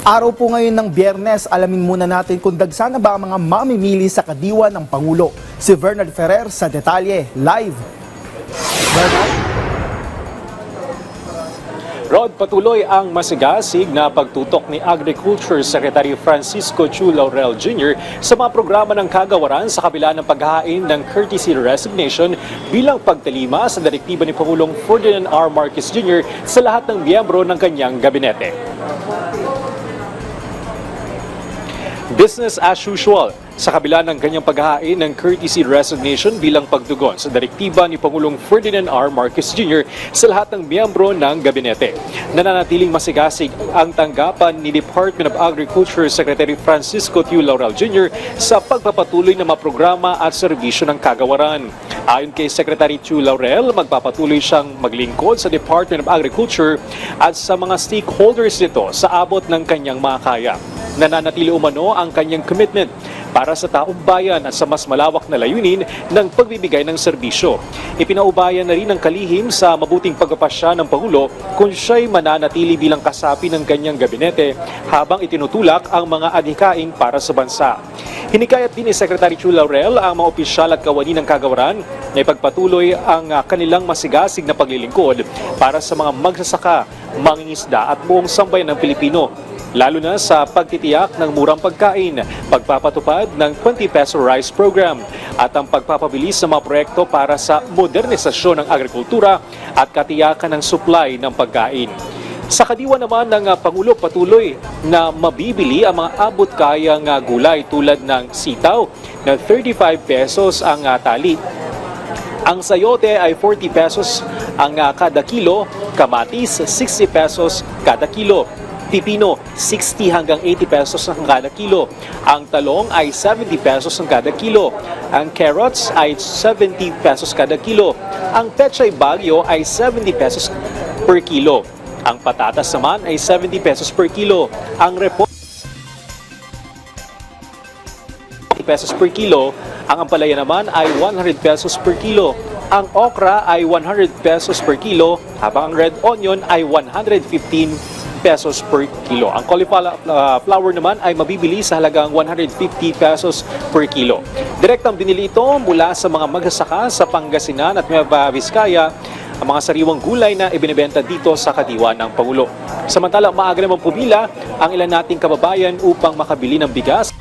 Araw po ngayon ng biyernes, alamin muna natin kung dagsa na ba ang mga mamimili sa kadiwa ng Pangulo. Si Bernard Ferrer sa detalye, live. Bernard? Rod, patuloy ang masigasig na pagtutok ni Agriculture Secretary Francisco Chu Laurel Jr. sa mga programa ng kagawaran sa kabila ng paghahain ng courtesy resignation bilang pagtalima sa direktiba ni Pangulong Ferdinand R. Marcos Jr. sa lahat ng miyembro ng kanyang gabinete. Business as usual sa kabila ng kanyang paghahain ng courtesy resignation bilang pagtugon sa direktiba ni Pangulong Ferdinand R. Marcos Jr. sa lahat ng miyembro ng gabinete. Nananatiling masigasig ang tanggapan ni Department of Agriculture Secretary Francisco Tiu Laurel Jr. sa pagpapatuloy ng mga programa at serbisyo ng kagawaran. Ayon kay Secretary Chu Laurel, magpapatuloy siyang maglingkod sa Department of Agriculture at sa mga stakeholders nito sa abot ng kanyang makakaya. Nananatili umano ang kanyang commitment para sa taong bayan at sa mas malawak na layunin ng pagbibigay ng serbisyo. Ipinaubayan na rin ang kalihim sa mabuting pagpapasya ng Pangulo kung siya'y mananatili bilang kasapi ng kanyang gabinete habang itinutulak ang mga adhikaing para sa bansa. Hinikayat din ni Secretary Chu Laurel ang mga opisyal at kawani ng kagawaran na ipagpatuloy ang kanilang masigasig na paglilingkod para sa mga magsasaka, mangingisda at buong sambayan ng Pilipino lalo na sa pagtitiyak ng murang pagkain, pagpapatupad ng 20 peso rice program at ang pagpapabilis ng mga proyekto para sa modernisasyon ng agrikultura at katiyakan ng supply ng pagkain. Sa kadiwa naman ng ah, Pangulo patuloy na mabibili ang mga abot kayang ah, gulay tulad ng sitaw na 35 pesos ang ah, tali ang sayote ay 40 pesos ang kada kilo, kamatis 60 pesos kada kilo. Pipino, 60 hanggang 80 pesos ang kada kilo. Ang talong ay 70 pesos ang kada kilo. Ang carrots ay 70 pesos kada kilo. Ang pechay bagyo ay 70 pesos per kilo. Ang patatas naman ay 70 pesos per kilo. Ang repo pesos per kilo. Ang ampalaya naman ay 100 pesos per kilo. Ang okra ay 100 pesos per kilo, habang ang red onion ay 115 pesos per kilo. Ang cauliflower flour naman ay mabibili sa halagang 150 pesos per kilo. Direktang binili ito mula sa mga magsasaka sa Pangasinan at Nueva Vizcaya ang mga sariwang gulay na ibinebenta dito sa kadiwa ng Pangulo. Samantala, maaga naman pumila ang ilan nating kababayan upang makabili ng bigas